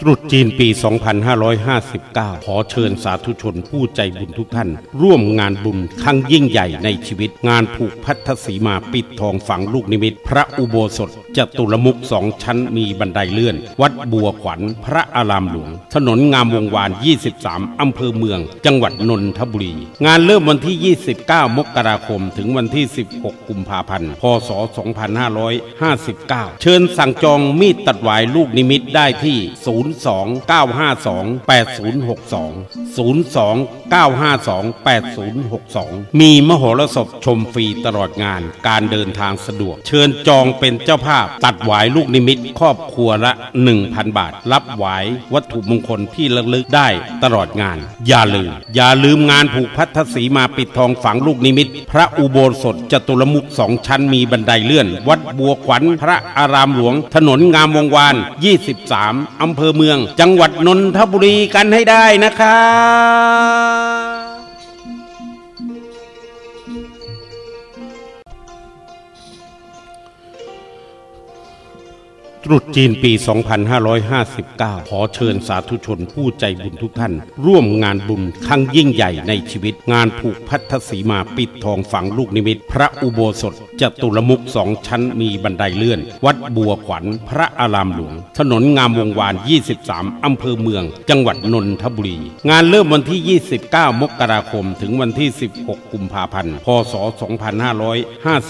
ตรุษจีนปี 2559 ขอเชิญสาธุชนผู้ใจบุญทุกท่าน ร่วมงานบุญครั้งยิ่งใหญ่ในชีวิต งานผูกพัทธสีมาปิดทองฝังลูกนิมิต พระอุโบสถ จตุรมุกสองชั้นมีบันไดเลื่อน วัดบัวขวัญพระอารามหลวง ถนนงามวงวาน 23 อำเภอเมือง จังหวัดนนทบุรี งานเริ่มวันที่ 29 มกราคม ถึงวันที่ 16 กุมภาพันธ์ พศ 2559 เชิญสั่งจองมีดตัดหวายลูกนิมิตได้ที่ 029528062 029528062 มีมโหรสพชมฟรีตลอดงาน การเดินทางสะดวก เชิญจองเป็นเจ้าภาพตัดหวายลูกนิมิตครอบครัวละ 1,000 บาท รับหวายวัตถุมงคลที่ระลึกได้ตลอดงาน อย่าลืม อย่าลืมงานผูกพัทธสีมาปิดทองฝังลูกนิมิต พระอุโบสถจตุรมุกสองชั้นมีบันไดเลื่อน วัดบัวขวัญพระอารามหลวง ถนนงามวงวาน 23 อำเภอเมือง จังหวัดนนทบุรีกันให้ได้นะครับ รุษจีนปี 2559 ขอเชิญสาธุชนผู้ใจบุญทุกท่าน ร่วมงานบุญครั้งยิ่งใหญ่ในชีวิต งานผูกพัทธสีมาปิดทองฝังลูกนิมิต พระอุโบสถจตุรมุกสองชั้นมีบันไดเลื่อน วัดบัวขวัญ พระอารามหลวง ถนนงามวงวาน 23 อำเภอเมือง จังหวัดนนทบุรี งานเริ่มวันที่ 29 มกราคม ถึงวันที่ 16 กุมภาพันธ์ พศ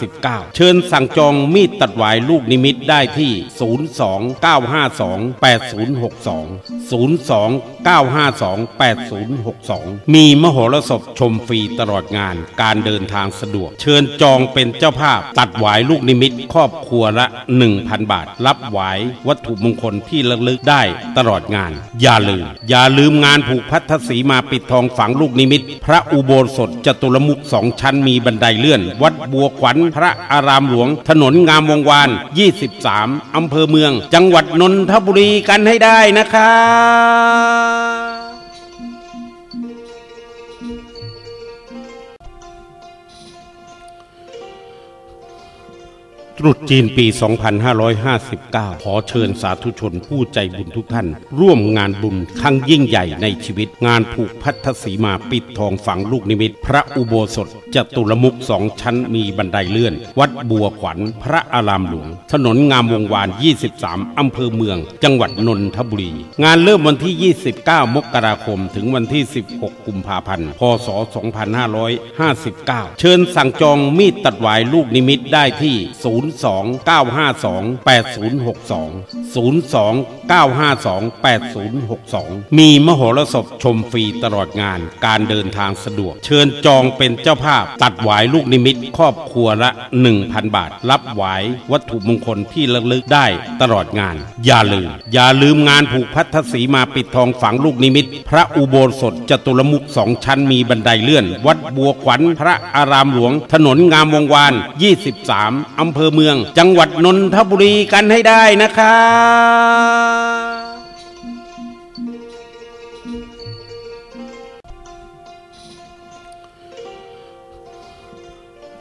2559 เชิญสั่งจองมีดตัดหวายลูกนิมิตได้ที่0 029528062 029528062 มีมโหรสพชมฟรีตลอดงานการเดินทางสะดวก เชิญจองเป็นเจ้าภาพ ตัดหวายลูกนิมิตครอบครัวละ 1,000 บาท รับหวายวัตถุมงคลที่ระลึกได้ตลอดงาน อย่าลืม อย่าลืมงานผูกพัทธสีมาปิดทองฝังลูกนิมิต พระอุโบสถจตุรมุกสองชั้นมีบันไดเลื่อน วัดบัวขวัญพระอารามหลวง ถนนงามวงวาน 23 อำเภอเมืองเมือง จังหวัดนนทบุรีกันให้ได้นะครับ ตรุษจีนปี 2559 ขอเชิญสาธุชนผู้ใจบุญทุกท่าน ร่วมงานบุญครั้งยิ่งใหญ่ในชีวิต งานผูกพัทธสีมาปิดทองฝังลูกนิมิต พระอุโบสถจตุรมุกสองชั้นมีบันไดเลื่อน วัดบัวขวัญ พระอารามหลวง ถนนงามวงวาน 23 อำเภอเมือง จังหวัดนนทบุรี งานเริ่มวันที่ 29 มกราคม ถึงวันที่ 16 กุมภาพันธ์ พศ 2559 เชิญสั่งจองมีดตัดหวายลูกนิมิตได้ที่0 029528062 9528062 มีมโหรสพชมฟรีตลอดงาน การเดินทางสะดวก เชิญจองเป็นเจ้าภาพ ตัดหวายลูกนิมิตครอบครัวละ 1,000 บาท รับหวายวัตถุมงคลที่ระลึกได้ตลอดงาน อย่าลืม อย่าลืมงานผูกพัทธสีมาปิดทองฝังลูกนิมิต พระอุโบสถจตุรมุกสองชั้นมีบันไดเลื่อน วัดบัวขวัญพระอารามหลวง ถนนงามวงวาน 23 อำเภอเมือง จังหวัดนนทบุรีกันให้ได้นะครับ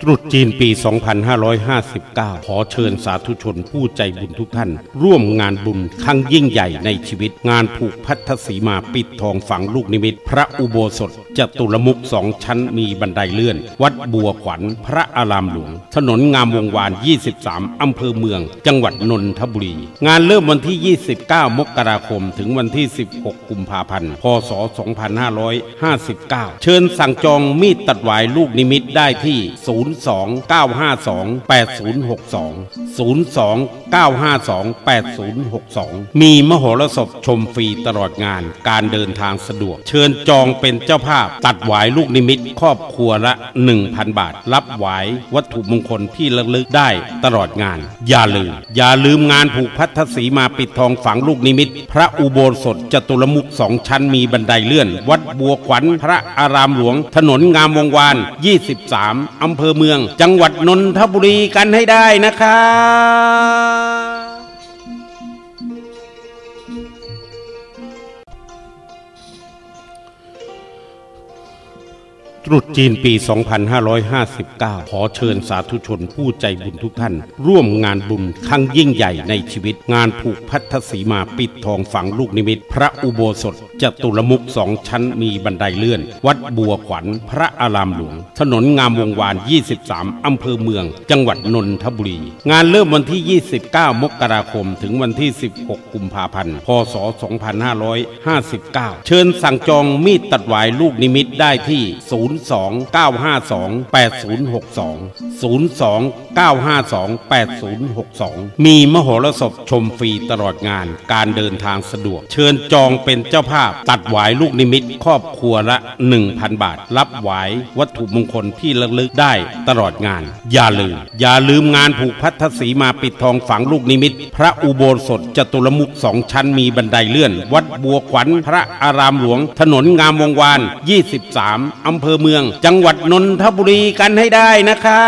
ตรุษจีนปี 2559 ขอเชิญสาธุชนผู้ใจบุญทุกท่าน ร่วมงานบุญครั้งยิ่งใหญ่ในชีวิต งานผูกพัทธสีมาปิดทองฝังลูกนิมิต พระอุโบสถจตุรมุกสองชั้นมีบันไดเลื่อน วัดบัวขวัญ พระอารามหลวง ถนนงามวงวาน 23 อำเภอเมือง จังหวัดนนทบุรี งานเริ่มวันที่ 29 มกราคม ถึงวันที่ 16 กุมภาพันธ์ พศ 2559 เชิญสั่งจองมีดตัดหวายลูกนิมิตได้ที่0 029528062 029528062 มีมโหรสพชมฟรีตลอดงาน การเดินทางสะดวก เชิญจองเป็นเจ้าภาพ ตัดหวายลูกนิมิตครอบครัวละ 1,000 บาท รับหวายวัตถุมงคลที่ระลึกได้ตลอดงาน อย่าลืม อย่าลืมงานผูกพัทธสีมาปิดทองฝังลูกนิมิต พระอุโบสถจตุรมุกสองชั้นมีบันไดเลื่อน วัดบัวขวัญพระอารามหลวง ถนนงามวงวาน 23 อำเภอเมือง จังหวัดนนทบุรีกันให้ได้นะครับตตรุษจีนปี 2559 ขอเชิญสาธุชนผู้ใจบุญทุกท่าน ร่วมงานบุญครั้งยิ่งใหญ่ในชีวิต งานผูกพัทธสีมาปิดทองฝังลูกนิมิต พระอุโบสถจตุรมุกสองชั้นมีบันไดเลื่อน วัดบัวขวัญ พระอารามหลวง ถนนงามวงวาน 23 อำเภอเมือง จังหวัดนนทบุรี งานเริ่มวันที่ 29 มกราคม ถึงวันที่ 16 กุมภาพันธ์ พศ 2559 เชิญสั่งจองมีดตัดหวายลูกนิมิตได้ที่ 02 952 8062 02 952 8062 มีมโหรสพชมฟรีตลอดงาน การเดินทางสะดวก เชิญจองเป็นเจ้าภาพตัดหวายลูกนิมิตครอบครัวละ 1,000 บาท รับหวายวัตถุมงคลที่ระลึกได้ตลอดงาน อย่าลืม อย่าลืมงานผูกพัทธสีมาปิดทองฝังลูกนิมิต พระอุโบสถจตุรมุกสองชั้นมีบันไดเลื่อน วัดบัวขวัญพระอารามหลวง ถนนงามวงวาน 23 อำเภอเมือง จังหวัดนนทบุรีกันให้ได้นะครั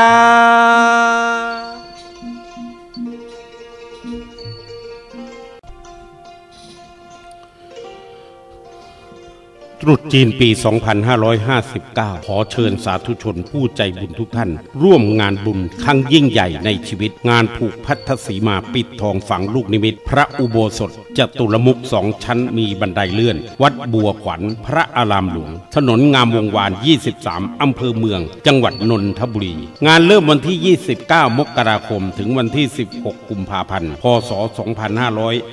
บ ตรุษจีนปี 2559 ขอเชิญสาธุชนผู้ใจบุญทุกท่าน ร่วมงานบุญครั้งยิ่งใหญ่ในชีวิต งานผูกพัทธสีมาปิดทองฝังลูกนิมิต พระอุโบสถจตุรมุกสองชั้นมีบันไดเลื่อน วัดบัวขวัญ พระอารามหลวง ถนนงามวงวาน 23 อำเภอเมือง จังหวัดนนทบุรี งานเริ่มวันที่ 29 มกราคม ถึงวันที่ 16 กุมภาพันธ์ พศ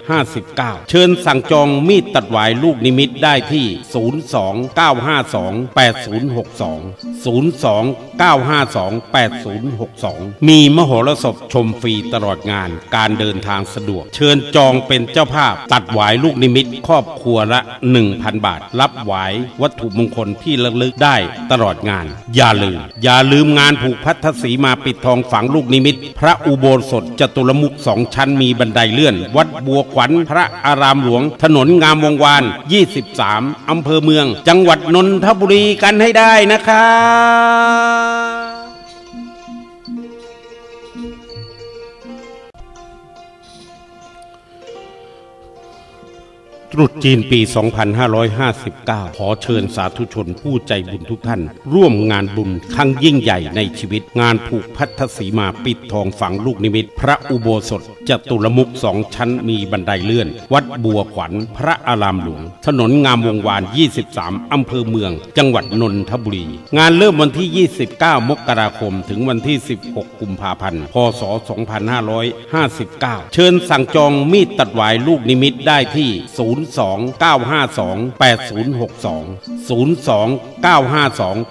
2559 เชิญสั่งจองมีดตัดหวายลูกนิมิตได้ที่02 952 8062 02 952 8062 มีมโหรสพชมฟรีตลอดงานการเดินทางสะดวก เชิญจองเป็นเจ้าภาพ ตัดหวายลูกนิมิตครอบครัวละ 1,000 บาท รับหวายวัตถุมงคลที่ระลึกได้ตลอดงาน อย่าลืม อย่าลืมงานผูกพัทธสีมาปิดทองฝังลูกนิมิต พระอุโบสถจตุรมุกสองชั้นมีบันไดเลื่อน วัดบัวขวัญพระอารามหลวง ถนนงามวงวาน 23 อำเภอเมือง จังหวัดนนทบุรีกันให้ได้นะครับ รุษจีนปี 2559 ขอเชิญสาธุชนผู้ใจบุญทุกท่าน ร่วมงานบุญครั้งยิ่งใหญ่ในชีวิต งานผูกพัทธสีมาปิดทองฝังลูกนิมิต พระอุโบสถจตุรมุกสองชั้นมีบันไดเลื่อน วัดบัวขวัญ พระอารามหลวง ถนนงามวงวาน 23 อำเภอเมือง จังหวัดนนทบุรี งานเริ่มวันที่ 29 มกราคม ถึงวันที่ 16 กุมภาพันธ์ พศ 2559 เชิญสั่งจองมีดตัดหวายลูกนิมิตได้ที่02 952 8062 02 952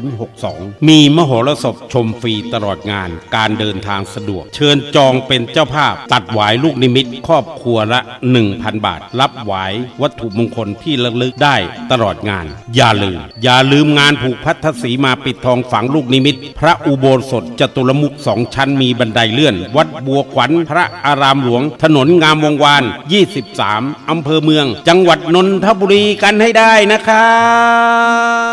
8062 มีมโหรสพชมฟรีตลอดงาน การเดินทางสะดวก เชิญจองเป็นเจ้าภาพ ตัดหวายลูกนิมิตครอบครัวละ 1,000 บาท รับหวายวัตถุมงคลที่ระลึกได้ตลอดงาน อย่าลืม อย่าลืมงานผูกพัทธสีมาปิดทองฝังลูกนิมิต พระอุโบสถจตุรมุกสองชั้นมีบันไดเลื่อน วัดบัวขวัญพระอารามหลวง ถนนงามวงวาน 23 อำเภอเมือง จังหวัดนนทบุรีกันให้ได้นะครับ